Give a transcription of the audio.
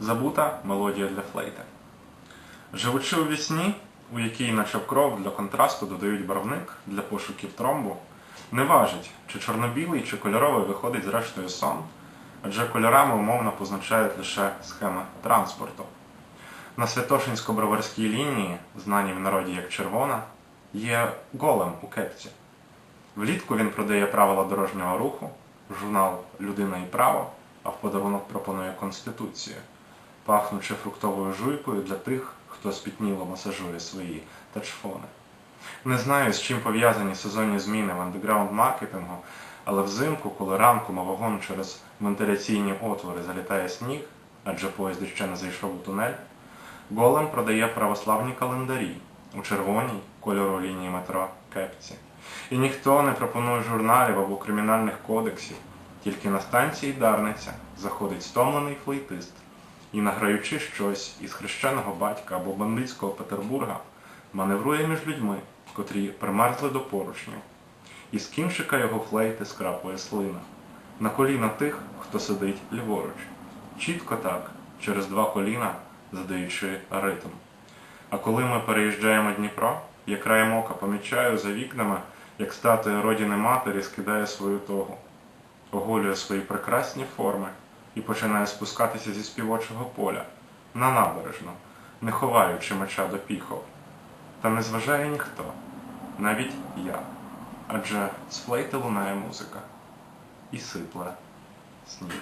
Забута мелодія для флейти. Живучи у вісні, у якій наче в кров для контрасту додають барвник для пошуків тромбу, не важить, чи чорно-білий, чи кольоровий виходить зрештою сон, адже кольорами умовно позначають лише схеми транспорту. На Святошинсько-Броварській лінії, знаній в народі як червона, є голем у кепці. Влітку він продає правила дорожнього руху, журнал Людина і право, а в подарунок пропонує Конституцію, пахнучи фруктовою жуйкою для тих, хто спітніло масажує свої тачфони. Не знаю, з чим пов'язані сезонні зміни в андеграунд маркетингу, але взимку, коли ранком у вагон через вентиляційні отвори залітає сніг, адже поїзд ще не зайшов у тунель, Голем продає православні календарі у червоній кольору лінії метро кепці. І ніхто не пропонує журналів або кримінальних кодексів, тільки на станції Дарниця заходить стомлений флейтист і, награючи щось із хрещеного батька або бандитського Петербурга, маневрує між людьми, котрі примерзли до поручнів, і з кінчика його флейти скрапує слина на коліна тих, хто сидить ліворуч. Чітко так, через два коліна, задаючи ритм. А коли ми переїжджаємо Дніпро, я краєм ока помічаю за вікнами, як статуя родини матері скидає свою тогу, оголює свої прекрасні форми і починає спускатися зі співочого поля на набережну, не ховаючи меча до піхов. Та не зважає ніхто, навіть я. Адже з флейти лунає музика і сипле сніг.